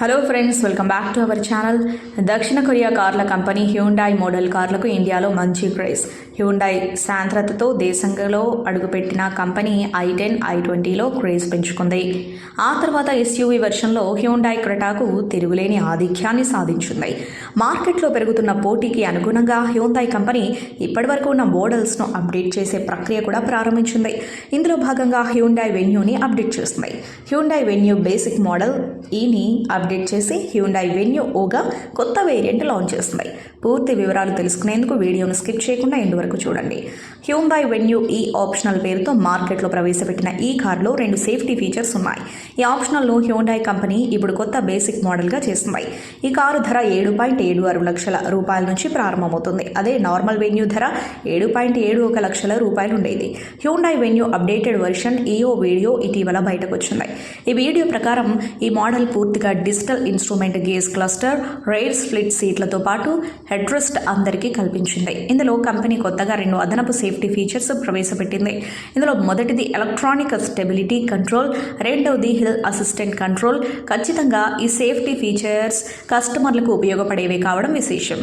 Hello friends welcome back to our channel దక్షిణ Korea కార్ల company Hyundai model కార్లకు ఇండియాలో మంచి క్రేజ్ హ్యూండాయ్ సాంద్రతతో దేశంలో అడుగుపెట్టిన కంపెనీ ఐ టెన్ ఐ ట్వంటీలో క్రేజ్ పెంచుకుంది. ఆ తర్వాత ఎస్యూవీ వెర్షన్లో హ్యూండాయ్ క్రెటాకు తిరుగులేని ఆధిక్యాన్ని సాధించింది. మార్కెట్లో పెరుగుతున్న పోటీకి అనుగుణంగా హ్యూండాయ్ కంపెనీ ఇప్పటివరకు ఉన్న మోడల్స్ను అప్డేట్ చేసే ప్రక్రియ కూడా ప్రారంభించింది. ఇందులో భాగంగా హ్యూండాయ్ వెన్యూని అప్డేట్ చేస్తుంది. హ్యూండాయ్ వెన్యూ బేసిక్ మోడల్ ఈని అప్డేట్ చేసి హ్యూండాయ్ వెన్యూ ఓగా కొత్త వేరియంట్ లాంచ్ చేస్తున్నాయి పూర్తి వివరాలు తెలుసుకునేందుకు వీడియోను స్కిప్ చేయకుండా ఎండు వరకు చూడండి. హ్యూందాయ్ వెన్యూ ఈ ఆప్షనల్ పేరుతో మార్కెట్లో ప్రవేశపెట్టిన ఈ కార్లో రెండు సేఫ్టీ ఫీచర్స్ ఉన్నాయి. ఈ ఆప్షనల్ను హ్యూండాయ్ కంపెనీ ఇప్పుడు కొత్త బేసిక్ మోడల్గా చేస్తున్నాయి ఈ కారు ధర ఏడు పాయింట్ ఏడు ఆరు లక్షల రూపాయల నుంచి ప్రారంభమవుతుంది. అదే నార్మల్ వెన్యూ ధర ఏడు పాయింట్ ఏడు ఒక లక్షల రూపాయలు ఉండేది. హ్యూండాయ్ వెన్యూ అప్డేటెడ్ వెర్షన్ ఈఓ వీడియో ఇటీవల బయటకు వచ్చింది. ఈ వీడియో ప్రకారం ఈ మోడల్ పూర్తిగా digital instrument gauge cluster rear split సీట్లతో పాటు హెడ్రెస్ట్ అందరికీ కల్పించింది. ఇందులో కంపెనీ కొత్తగా రెండు అదనపు సేఫ్టీ ఫీచర్స్ ప్రవేశపెట్టింది. ఇందులో మొదటిది ఎలక్ట్రానిక్ స్టెబిలిటీ కంట్రోల్ రెండవది హిల్ అసిస్టెంట్ కంట్రోల్. ఖచ్చితంగా ఈ సేఫ్టీ ఫీచర్స్ కస్టమర్లకు ఉపయోగపడేవి కావడం విశేషం.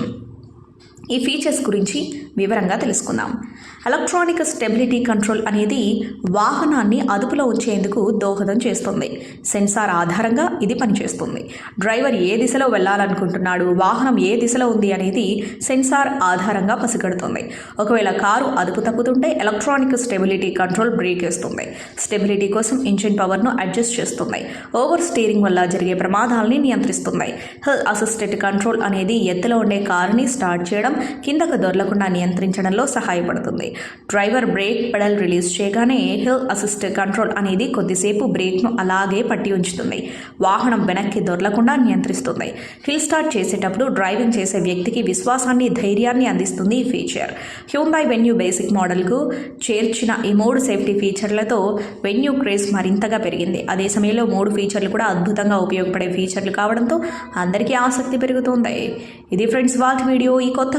ఈ ఫీచర్స్ గురించి వివరంగా తెలుసుకుందాం. ఎలక్ట్రానిక్ స్టెబిలిటీ కంట్రోల్ అనేది వాహనాన్ని అదుపులో ఉంచేందుకు దోహదం చేస్తుంది. సెన్సార్ ఆధారంగా ఇది పనిచేస్తుంది. డ్రైవర్ ఏ దిశలో వెళ్ళాలనుకుంటున్నాడు వాహనం ఏ దిశలో ఉంది అనేది సెన్సార్ ఆధారంగా పసిగడుతుంది. ఒకవేళ కారు అదుపు తప్పుతుంటే ఎలక్ట్రానిక్ స్టెబిలిటీ కంట్రోల్ బ్రేక్ వేస్తుంది. స్టెబిలిటీ కోసం ఇంజిన్ పవర్ను అడ్జస్ట్ చేస్తుంది. ఓవర్ స్టీరింగ్ వల్ల జరిగే ప్రమాదాలని నియంత్రిస్తుంది. హిల్ అసిస్టెంట్ కంట్రోల్ అనేది ఎత్తులో ఉండే కారుని స్టార్ట్ చేయడం కిందకు దొరలకుండా నియంత్రించడంలో సహాయపడుతుంది. డ్రైవర్ బ్రేక్ పెడల్ రిలీజ్ చేయగానే హిల్ అసిస్ట్ కంట్రోల్ అనేది కొద్దిసేపు బ్రేక్ను అలాగే పట్టి ఉంచుతుంది. వాహనం వెనక్కి దొరలకుండా నియంత్రిస్తుంది. హిల్ స్టార్ట్ చేసేటప్పుడు డ్రైవింగ్ చేసే వ్యక్తికి విశ్వాసాన్ని ధైర్యాన్ని అందిస్తుంది ఈ ఫీచర్. హ్యూందాయ్ వెన్యూ బేసిక్ మోడల్కు చేర్చిన ఈ మూడు సేఫ్టీ ఫీచర్లతో వెన్యూ క్రేజ్ మరింతగా పెరిగింది. అదే సమయంలో మూడు ఫీచర్లు కూడా అద్భుతంగా ఉపయోగపడే ఫీచర్లు కావడంతో అందరికీ ఆసక్తి పెరుగుతుంది. ఇది ఫ్రెండ్స్ వాటి వీడియో. ఈ కొత్త